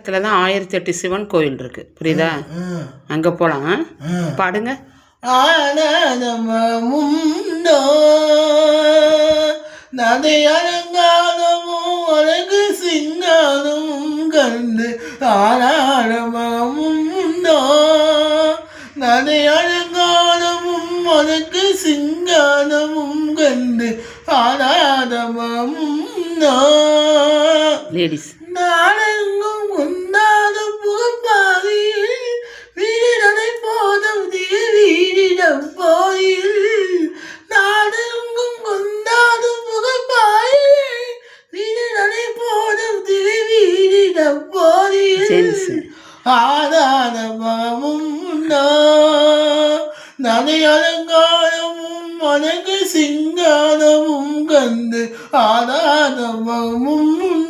இடத்துல தான் ஆயிரத்தி எட்டு சிவன் கோயில் இருக்கு. புரியுதா? அங்கே போகலாம் பாடுங்க. நதை அலங்காரமும் அழகு சிங்காரமும் கண்டு ஆராடமுண்டோ நதை அலங்காரமும் அழகு சிங்காரமும் கண்டு ஆராடமுண்டோ லேடிஸ் போயில் நாடெங்கும் உண்டாத புகழ்பாரியில் வீரனை போதும் வீரிடம் போயில் ஜென்ஸ் ஆதாரமும் உண்டோ? நதை அலங்காரமும் அழகு சிங்காரமும் கண்டு ஆதாரமும் உண்டோ?